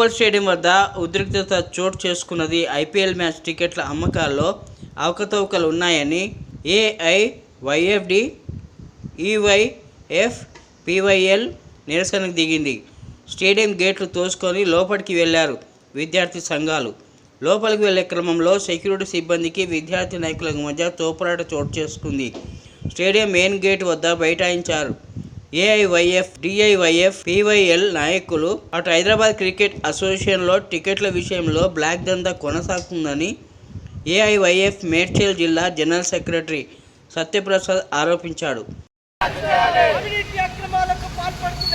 Uppal stadium వద్ద ఉద్రిక్తత చోటు చేసుకున్నది ఐపీఎల్ మ్యాచ్ టికెట్ల అమ్మకాల్లో అవకతవకలు ఉన్నాయని ఏఐవైఎఫ్డి ఈవైఎఫ్ పివైఎల్ నిరసనకు దిగింది. స్టేడియం గేట్లు తోసుకొని లోపలికి వెళ్ళారు విద్యార్థి సంఘాలు. లోపలికి వెళ్ళే క్రమంలో సెక్యూరిటీ సిబ్బందికి విద్యార్థి నాయకుల మధ్య తోపులాట చోటు చేసుకుంది. స్టేడియం మెయిన్ గేట్ వద్ద బైఠాయించారు. ఏఐవైఎఫ్ డిఐవైఎఫ్ పివైఎల్ నాయకులు అటు హైదరాబాద్ క్రికెట్ అసోసియేషన్లో టికెట్ల విషయంలో బ్లాక్ దందా కొనసాగుతుందని ఏఐవైఎఫ్ మేడ్చల్ జిల్లా జనరల్ సెక్రటరీ సత్యప్రసాద్ ఆరోపించాడు. అవినీతి అక్రమాలకు పాల్పడుతున్న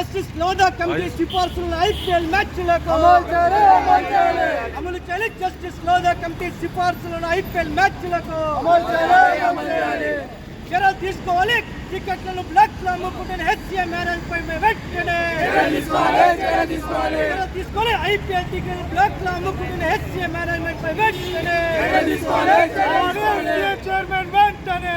జస్టిస్ లోదా కమిటీ సిఫార్సులను ఐపీఎల్ మ్యాచ్లకు అమలు చేయాలి జస్టిస్ లోదా కమిటీ సిఫార్సులను ఐపీఎల్ మ్యాచ్లకు చర్యలు తీసుకోవాలి. టికెట్లను బ్లాక్లో అమ్ముకుంటున్న హెచ్సిఏ మేనేజ్ పై వెంటనే తీసుకోవాలి ఐపీఎల్ టికెట్ బ్లాక్లో అమ్ముకుంటున్న హెచ్సిఏ మేనేజ్మెంట్ పై వెంటనే చైర్మన్ వెంటనే